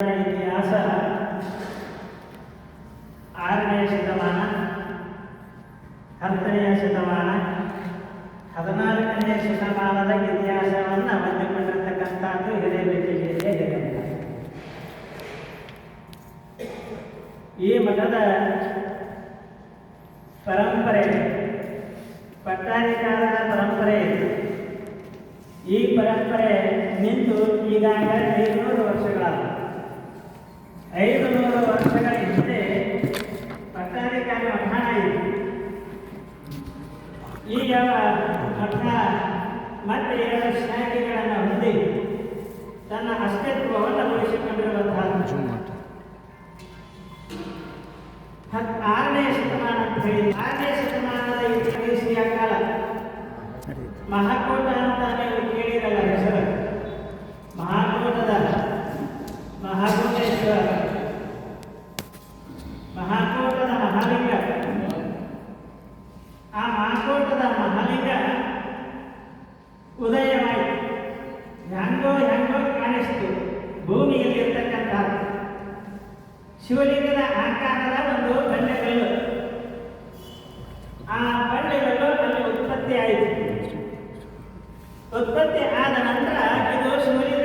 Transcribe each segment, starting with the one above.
ಇತಿಹಾಸ ಆರನೆಯ ಶತಮಾನ ಹತ್ತನೆಯ ಶತಮಾನ ಹದಿನಾಲ್ಕನೆಯ ಶತಮಾನದ ಇತಿಹಾಸವನ್ನು ಬಂದಿಕೊಂಡಿರ್ತಕ್ಕಂಥದ್ದು ಹಿರೇಬೇಕಿಗೆಯಲ್ಲಿ ಹೇಳಲ್ಲ ಈ ಮಠದ ಪರಂಪರೆ ಪಟ್ಟಾಣಿ ಕಾಲದ ಪರಂಪರೆ ಈ ಪರಂಪರೆ ನಿಂತು ಈಗಾಗಲೇ ಐನೂರು ವರ್ಷಗಳಾದ ಐದು ನೂರು ವರ್ಷಗಳ ಹಿಂದೆ ಪಟ್ಟಾಧಿಕಾರ ಮಠಾಣ ಇತ್ತು ಈಗ ಮಠ ಮತ್ತೆ ಎರಡು ಶಾಖೆಗಳನ್ನು ಹೊಂದಿ ತನ್ನ ಅಸ್ತಿತ್ವವನ್ನು ಉಳಿಸಿಕೊಂಡಿರುವಂತಹ ಆರನೇ ಶತಮಾನ ಅಂತ ಹೇಳಿ ಆರನೇ ಶತಮಾನದ ಇತಿಹಾಸಿಯ ಕಾಲ ಮಹಾಕೂಟ ಅಂತ ನೀವು ಕೇಳಿರಲ್ಲ ಹೆಸರು. ಮಹಾಕೂಟದ ಮಹಾಕೂಟೇಶ್ವರ ಮಹಾಕೋಟದ ಮಹಾಲಿಂಗ. ಆ ಮಹಾಕೋಟದ ಮಹಾಲಿಂಗ ಉದಯವಾಯಿತು. ಹೆಂಗೋ ಹೆಂಗೋ ಕಾಣಿಸ್ತು ಭೂಮಿಯಲ್ಲಿ ಇರ್ತಕ್ಕಂಥ ಶಿವಲಿಂಗದ ಆಕಾರದ ಒಂದು ಬಣ್ಣಗಳು. ಆ ಬಂಡೆಗಳು ಅಲ್ಲಿ ಉತ್ಪತ್ತಿ ಆಯಿತು ಉತ್ಪತ್ತಿ ಆದ ನಂತರ ಇದು ಶಿವಲಿಂಗ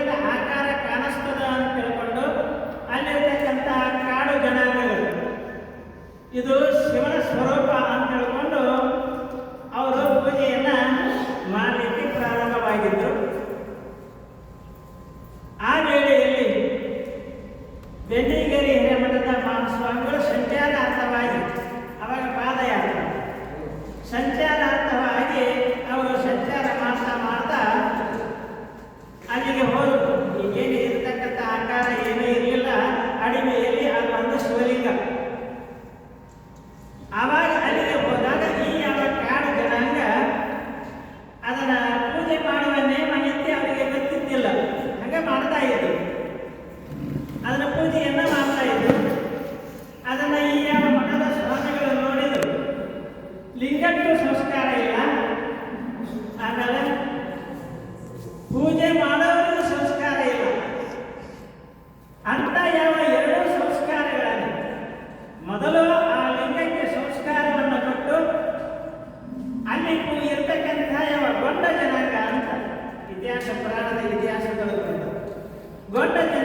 Wonderful.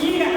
ಈಗ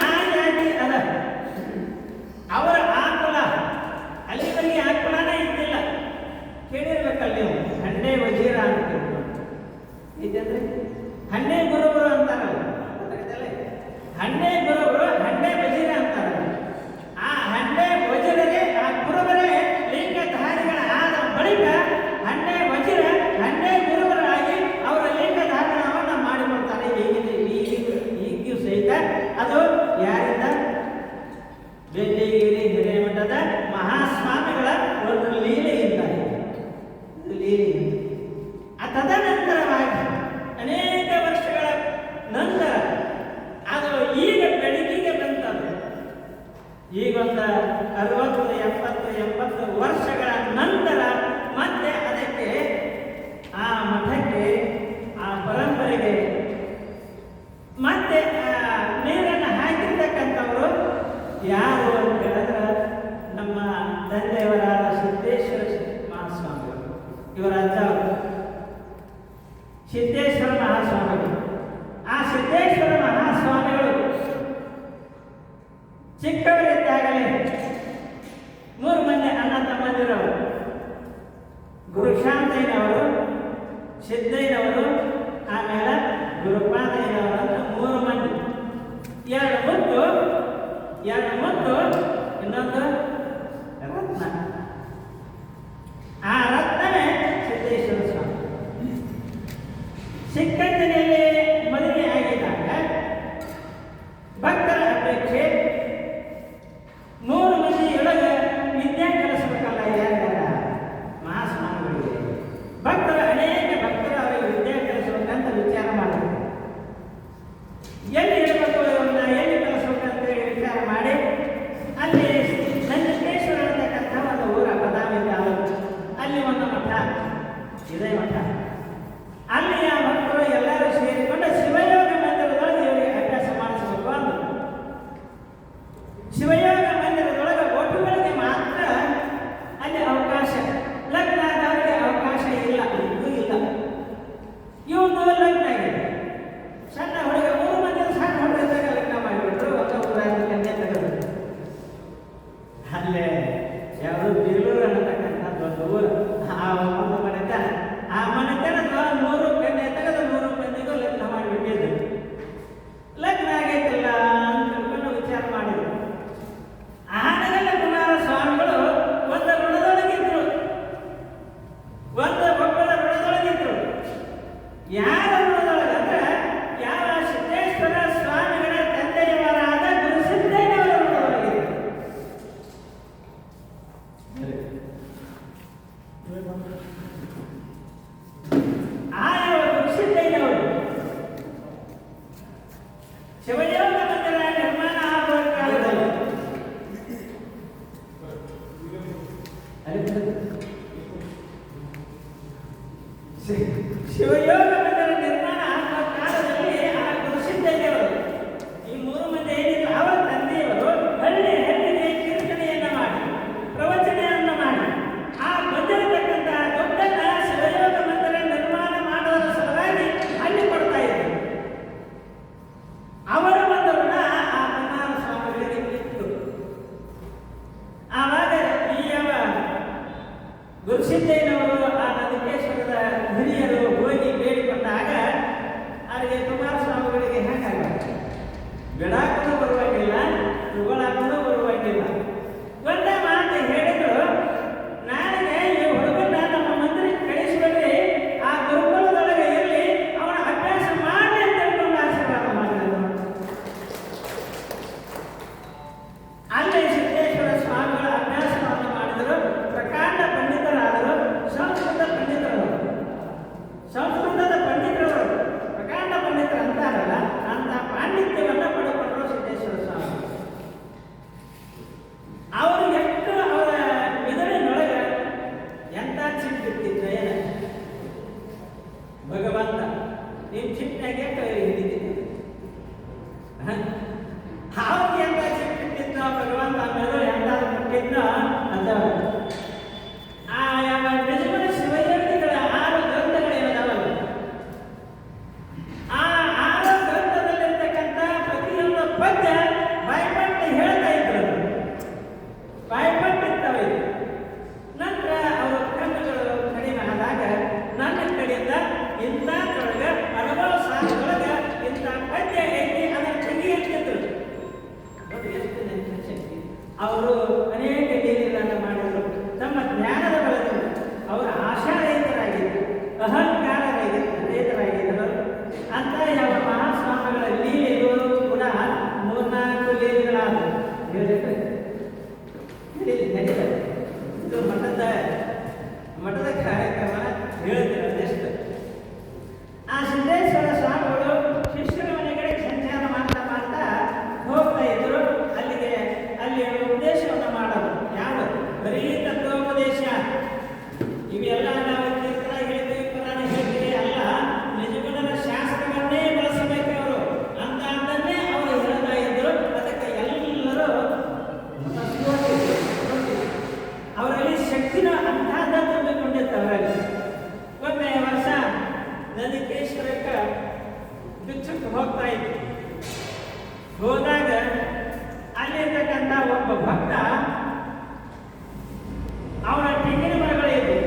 ತೆಂಗಿನ ಮರಗಳೇ ಇದೆ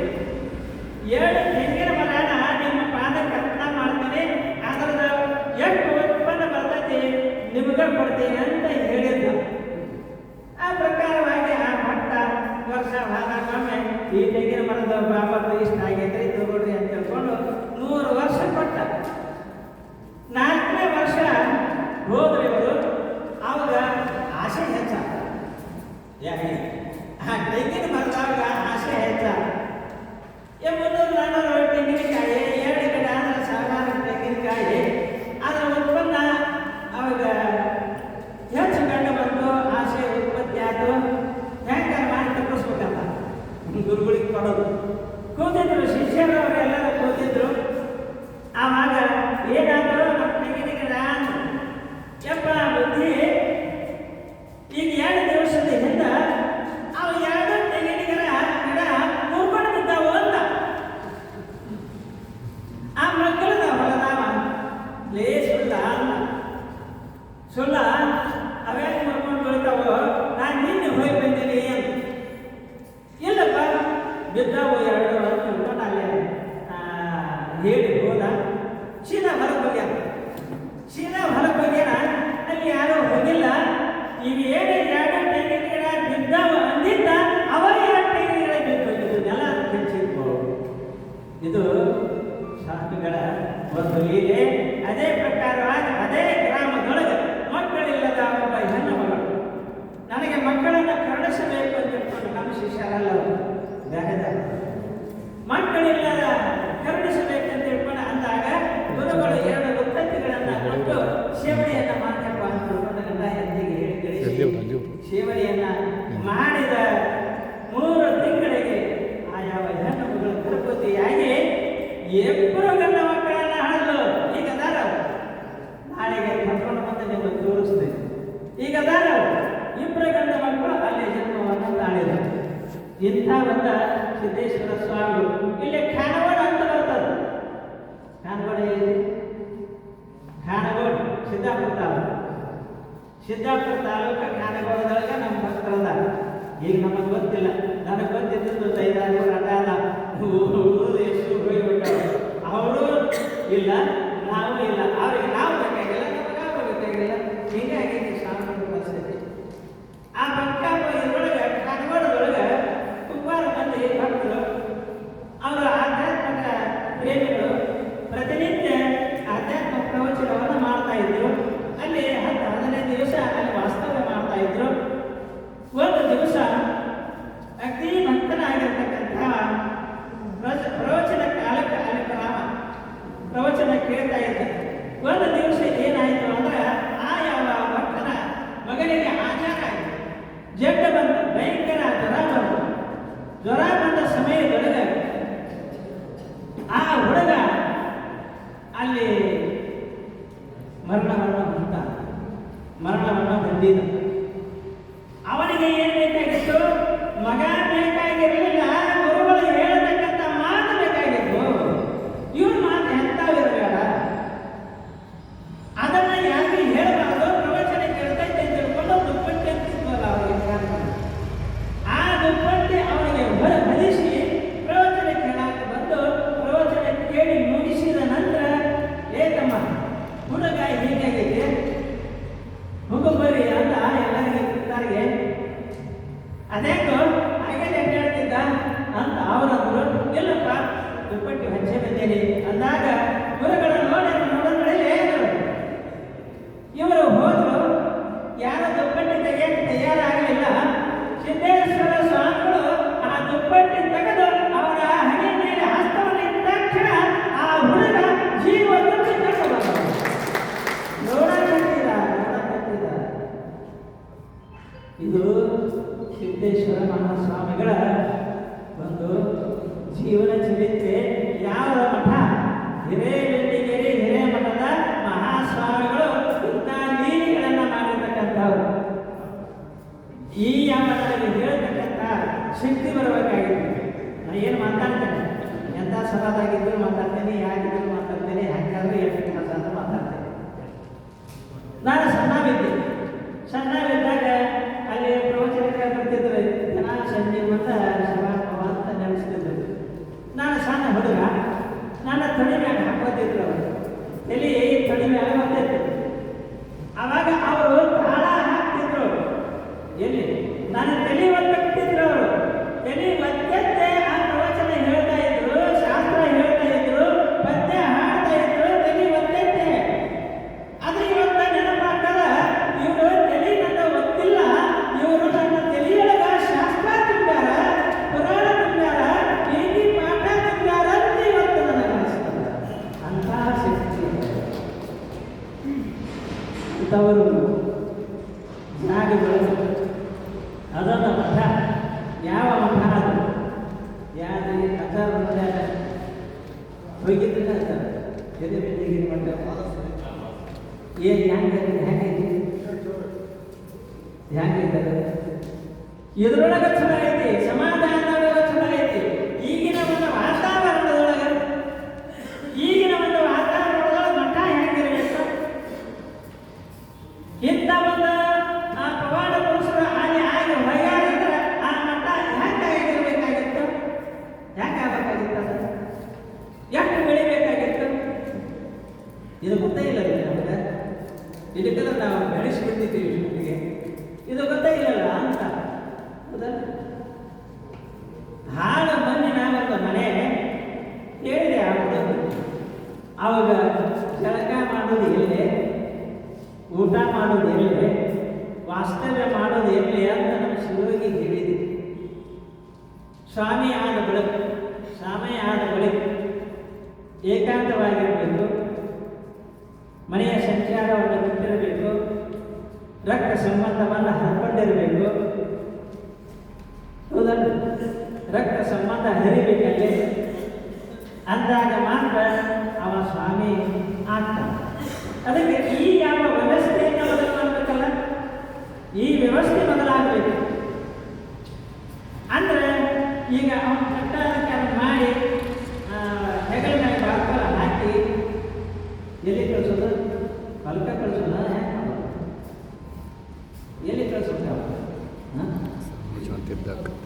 ಎರಡು ತೆಂಗಿನ ಮರನ ನಿಮ್ಮ ಪಾದಕ್ಕೆ ಅರ್ಥ ಮಾಡ್ತೀನಿ. ಅದರದ ಎಷ್ಟು ಉತ್ಪನ್ನ ಬರ್ತೈತಿ ನಿಮ್ಗೆ ಕೊಡ್ತೀನಿ. que una excelente ಇದು ಗೊತ್ತೇ ಇಲ್ಲ ನಮಗೆ. ಇದಕ್ಕೆಲ್ಲ ನಾವು ಬೆಳೆಸಿಬಿಡ್ತಿದ್ದೀವಿ ವಿಷ್ಣುವಿಗೆ ಇದು ಗೊತ್ತೇ ಇಲ್ಲಲ್ಲ ಅಂತ. ಹೌದಾ? ಹಾಳ ಬನ್ನಿ ನಾನಂತ ಮನೆ ಹೇಳಿದೆ ಆಗುತ್ತೆ ಅವಾಗ ಜಳಕ ಮಾಡೋದು ಎಲ್ಲಿ? ಊಟ ಮಾಡೋದು ಎಲ್ಲಿ? ವಾಸ್ತವ್ಯ ಮಾಡೋದು ಎಲ್ಲಿ ಅಂತ ನಮಗೆ ಶಿವರಿಗೆ ಹೇಳಿದೆ. ಸ್ವಾಮಿ ಆದ ಬಳಿಕ ಸಮಯ ಆದ ಬಳಿಕ ಏಕಾಂತವಾಗಿ ರಕ್ತ ಸಂಬಂಧವನ್ನು ಹರ್ಕೊಂಡಿರಬೇಕು. ಹೌದಲ್ಲ? ರಕ್ತ ಸಂಬಂಧ ಹರಿಬೇಕಲ್ಲಿ. ಅಂದಾಗ ಮಾತ್ರ ಅವ ಸ್ವಾಮಿ ಆಗ್ತಾನೆ. ಅದಕ್ಕೆ ಈ ಯಾವ ವ್ಯವಸ್ಥೆಯನ್ನು ಬದಲು ಮಾಡಬೇಕಲ್ಲ ಈ ವ್ಯವಸ್ಥೆ ಬದಲಾಗಬೇಕು. ಅಂದ್ರೆ ಈಗ ಅವನು ಕಟ್ಟಾಧಿಕಾರ ಮಾಡಿ ಹೆಗಲ ಮೇಲೆ ಬಾಕಲ ಹಾಕಿ ಎಲ್ಲಿ ಕಳಿಸೋದು? ಹೊಲಕ್ಕೆ ಕಳಿಸೋದ? Так.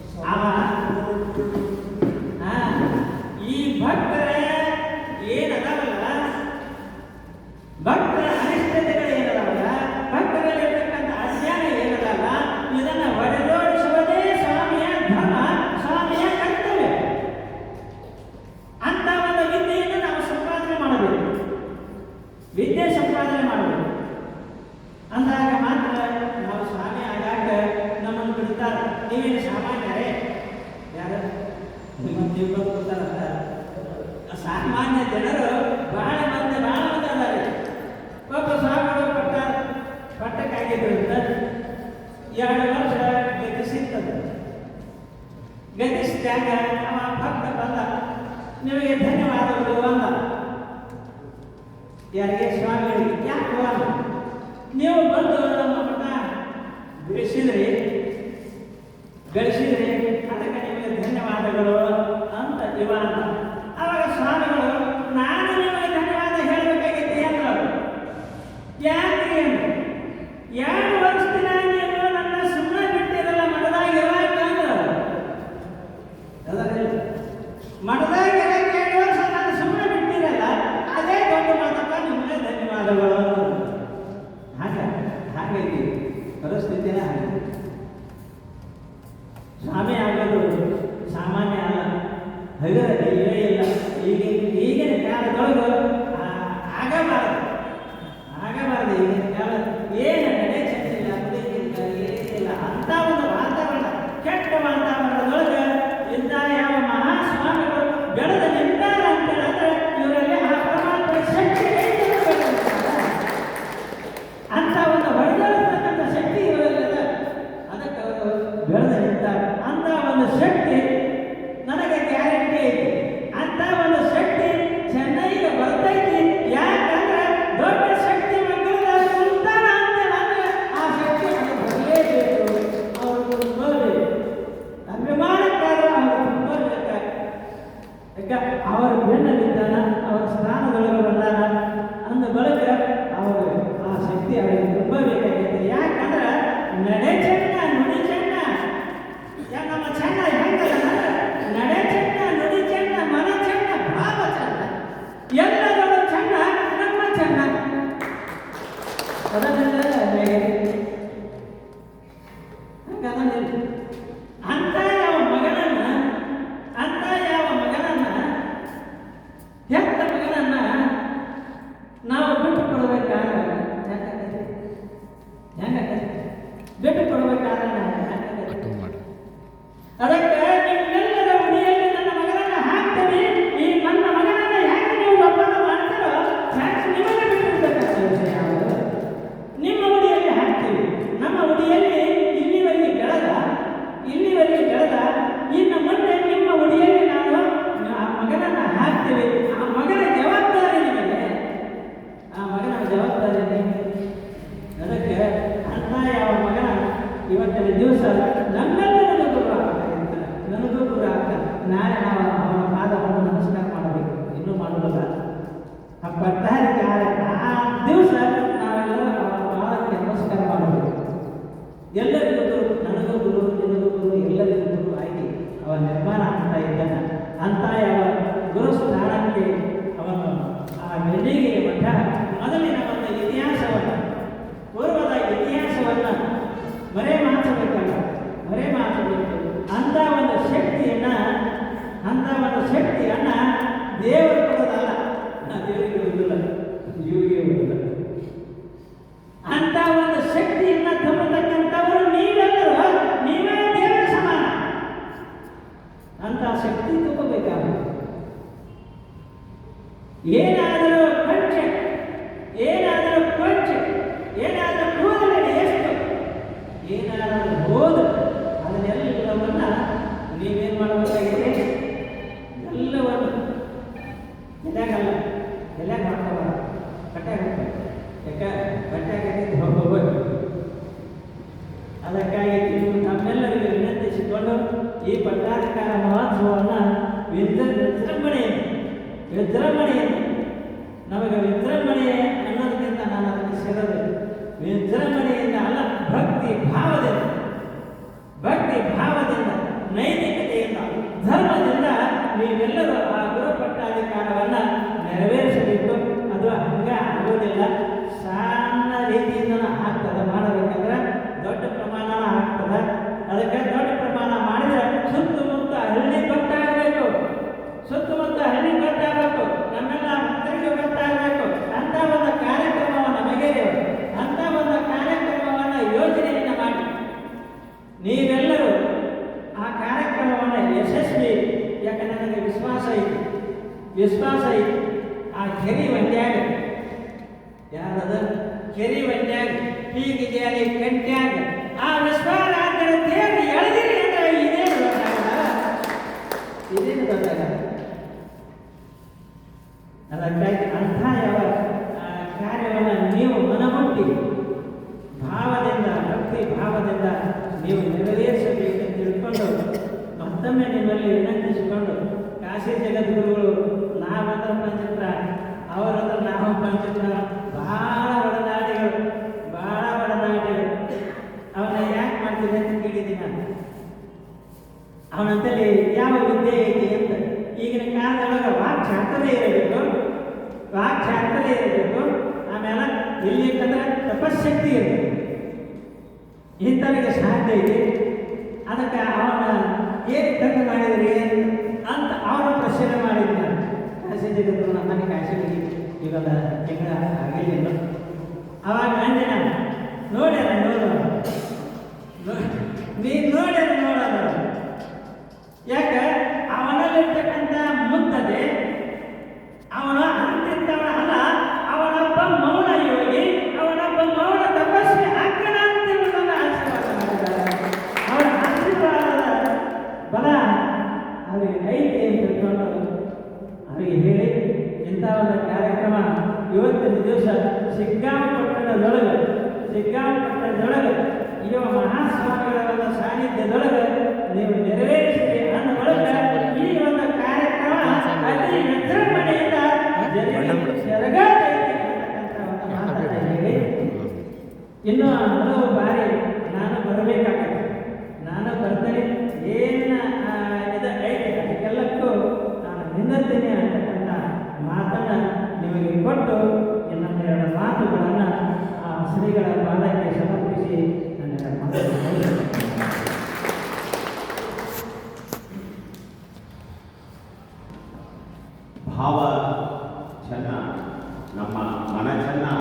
ತ್ಯಾಗ ಶ್ರಮ ಭಕ್ತ ಬಂದ ನಿಮಗೆ ಧನ್ಯವಾದಗಳು ಅಂದ. ಯಾರಿಗೆ ಸ್ವಾಮಿಗಳಿಗೆ ಯಾಕೆ ನೀವು ಬಂದು ನಮ್ಮ ಇಲ್ಲ ಈಗಿನ ಈಗಿನ ಕಾಲದೊಳಗೆ ಆಗಬಾರದು ಆಗಬಾರದು ಈಗಿನ ಕಾಲ ಏನು ಅಂತ ಶಕ್ತಿ ತುಂಬಬೇಕಾಗುತ್ತೆ ಏನಾದರೂ ಪಂಚೆ ಏನಾದರೂ ಪಂಚೆ, ಏನಾದರೂ ಕೂದಲಡಿ ಎಷ್ಟು, ಏನಾದರೂ ಹೋದ, ಅದನ್ನೆಲ್ಲವನ್ನ ನೀವೇನು ಮಾಡಬೇಕಾಗಿದೆ? ಎಲ್ಲವನ್ನು. ಇದಾಗಲ್ಲ ಎಲ್ಲ ಮಾಡ್ಕೋಬಾರ ಬಟ್ಟೆ ಹಾಕಬೇಕು. ಯಾಕೆ? ಬಟ್ಟೆ ಹಾಕಿದ್ದು ಹೋಗಬೇಕು ಅದಕ್ಕಾಗಿ ನೀವು ನಮ್ಮೆಲ್ಲರಿಗೂ ವಿನಂತಿಸಿಕೊಂಡು ಈ ಪಟ್ಟಾಧಿಕಾರ ಮಹೋತ್ಸವವನ್ನು ವಿಜೃ ವಿಜೃಂಭಣೆ ವಿಜೃಂಭಣೆ ನಮಗೆ ವಿಜೃಂಭಣೆ ಅನ್ನೋದಕ್ಕಿಂತ ನಾನು ಅದಕ್ಕೆ ಸೇರೋದು ವಿಜೃಂಭಣೆಯಿಂದ ಅಲ್ಲ ಭಕ್ತಿ ಭಾವದಿಂದ ಇವತ್ತಿನ ದಿವಸ ಸಿಗ್ಗಾಂವ್ ಪಟ್ಟಣದೊಳಗೆ ಇವ ಪಟ್ಟಣದೊಳಗೆ ಇರುವ ಮಹಾಸ್ವಾಮಿಗಳ ಒಂದು ಸಾನ್ನಿಧ್ಯದೊಳಗೆ ನೀವು ನೆರವೇರಿಸಿದೆ ಅನ್ನೊಳಗೆ ಈ ಒಂದು ಕಾರ್ಯಕ್ರಮ ಅತಿ ವಿಜೃಂಭಣೆಯಿಂದ ಜರಗಾಟ ಇನ್ನು ಹಲವು ಬಾರಿ